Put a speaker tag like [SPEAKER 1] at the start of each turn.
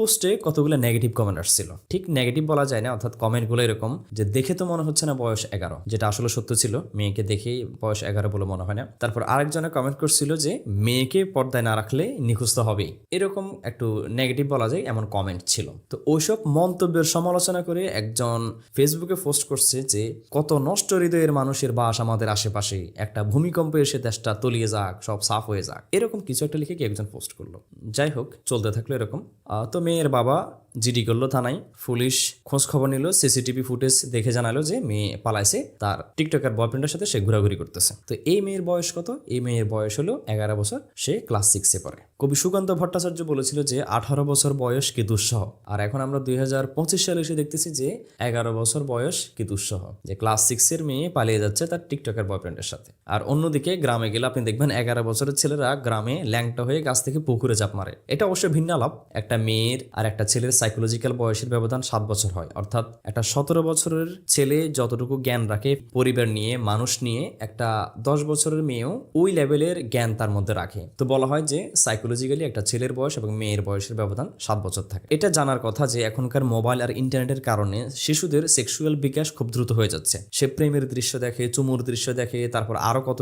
[SPEAKER 1] পোস্টে কতগুলো negative comment আসছিল। ঠিক নেগেটিভ বলা যায় না, অর্থাৎ কমেন্টগুলো এরকম যে দেখে তো মনে হচ্ছে না বয়স এগারো, যেটা আসলে সত্য ছিল, মেয়েকে দেখেই বয়স এগারো বলে মনে হয় না। তারপর আরেকজনে কমেন্ট করছিল যে মেয়েকে পর্দায় না রাখলে নিখুঁজ তো হবেই। এরকম একটু নেগেটিভ বলা যায়, এমন কমেন্ট ছিল। তো ওইসব মন্তব্যের সমালোচনা করে একজন ফেসবুকে পোস্ট করছে যে, কত নষ্ট হৃদয়ের মানুষের বাস আমাদের আশেপাশে, একটা ভূমিকম্প এসে দেশটা তলিয়ে যাক, সব সাফ হয়ে যাক। এরকম কিছু একটা লিখে কি একজন পোস্ট করল। যাই হোক, চলতে থাকল এরকম। তো মেয়ের বাবা জিডি করল থানায়। পুলিশ খোঁজ খবর নিল, সিসিটিভি ফুটেজ দেখে জানালো যে মেয়ে পালাইছে, তার টিকটকের বয়ফ্রেন্ডের সাথে সে ঘোরাঘুরি করতেছে। তো এই মেয়ের বয়স কত? এই মেয়ের বয়স হলো এগারো বছর, সে ক্লাস সিক্সে পড়ে। কবি সুকান্ত ভট্টাচার্য বলেছিল যে আঠারো বছর বয়স কি দুঃসহ। আর এখন আমরা দুই হাজার পঁচিশ সালে এসে দেখতেছি যে এগারো বছর বয়স কি দুঃসহ। যে ক্লাস সিক্সের মেয়ে পালিয়ে যাচ্ছে তার টিকটকের বয়ফ্রেন্ডের সাথে। আর অন্যদিকে গ্রামে গেলে আপনি দেখবেন এগারো বছরের ছেলেরা গ্রামে ল্যাংটা হয়ে গাছ থেকে পুকুরে চাপ মারে। এটা অবশ্যই ভিন্ন লাভ একটা মেয়ের আর একটা ছেলের সাইকোলজিক্যাল বয়সের ব্যবধান সাত বছর হয়। অর্থাৎ একটা সতেরো বছরের ছেলে যতটুকু জ্ঞান রাখে, পরিবার নিয়ে, মানুষ নিয়ে, একটা দশ বছরের মেয়েও ওই লেভেলের জ্ঞান তার মধ্যে রাখে। তো বলা হয় যে সাইকোলজিক্যালি একটা ছেলের বয়স এবং মেয়ের বয়সের ব্যবধান সাত বছর থাকে। এটা জানার কথা যে এখনকার মোবাইল আর ইন্টারনেটের কারণে শিশুদের সেক্সুয়াল বিকাশ খুব দ্রুত হয়ে যাচ্ছে। সে প্রেমের দৃশ্য দেখে, চুমুর দৃশ্য দেখে, তারপর আরও কত